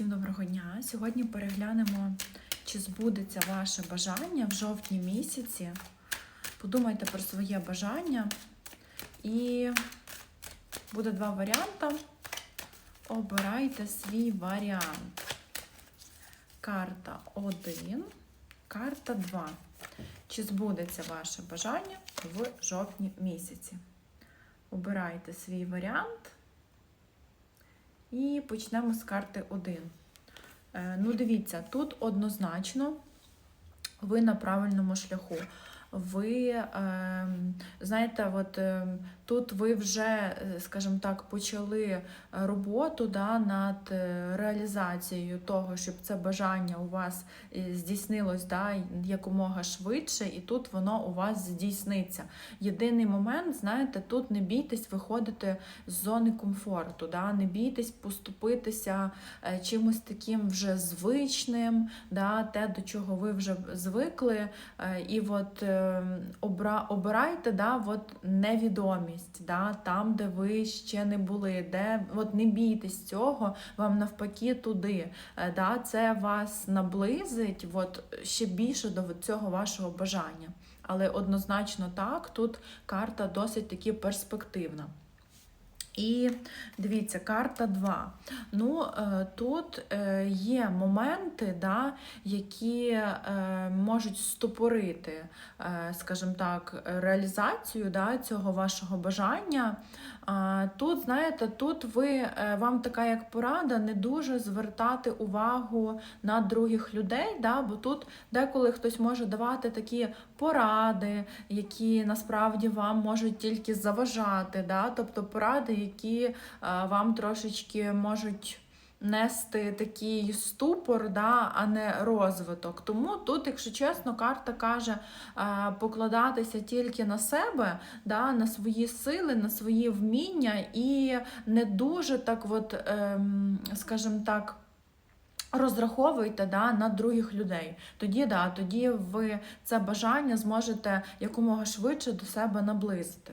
Всім доброго дня! Сьогодні переглянемо, чи збудеться ваше бажання в жовтні місяці. Подумайте про своє бажання. І буде два варіанти. Обирайте свій варіант. Карта 1, карта 2. Чи збудеться ваше бажання в жовтні місяці? Обирайте свій варіант. І почнемо з карти 1. Е, Ну, дивіться, тут однозначно ви на правильному шляху. Ви е, знаєте, от е, тут ви вже, е, скажімо так, почали роботу да, над е, реалізацією того, щоб це бажання у вас е, здійснилось да, якомога швидше, і тут воно у вас здійсниться. Єдиний момент, знаєте, тут не бійтесь виходити з зони комфорту, да, не бійтесь поступитися е, чимось таким вже звичним, да, те, до чого ви вже звикли. Е, І от е, обра, обирайте да, от невідомість, да, там, де ви ще не були, де от не бійтесь цього, вам навпаки туди. Е, Да, це вас наблизить от, ще більше до цього вашого бажання. Але однозначно так, тут карта досить таки перспективна. І дивіться, карта 2. Ну, е, тут е, є моменти, да, які е, можуть стопорити, скажімо так, реалізацію да, цього вашого бажання. Тут, знаєте, тут ви, вам така як порада не дуже звертати увагу на других людей, да, бо тут деколи хтось може давати такі поради, які насправді вам можуть тільки заважати, да, тобто поради, які е, вам трошечки можуть. Нести такий ступор, да, а не розвиток. Тому тут, якщо чесно, карта каже е, покладатися тільки на себе, да, на свої сили, на свої вміння і не дуже так, от, ем, скажімо так, розраховуйте да, на других людей. Тоді, да, тоді ви це бажання зможете якомога швидше до себе наблизити.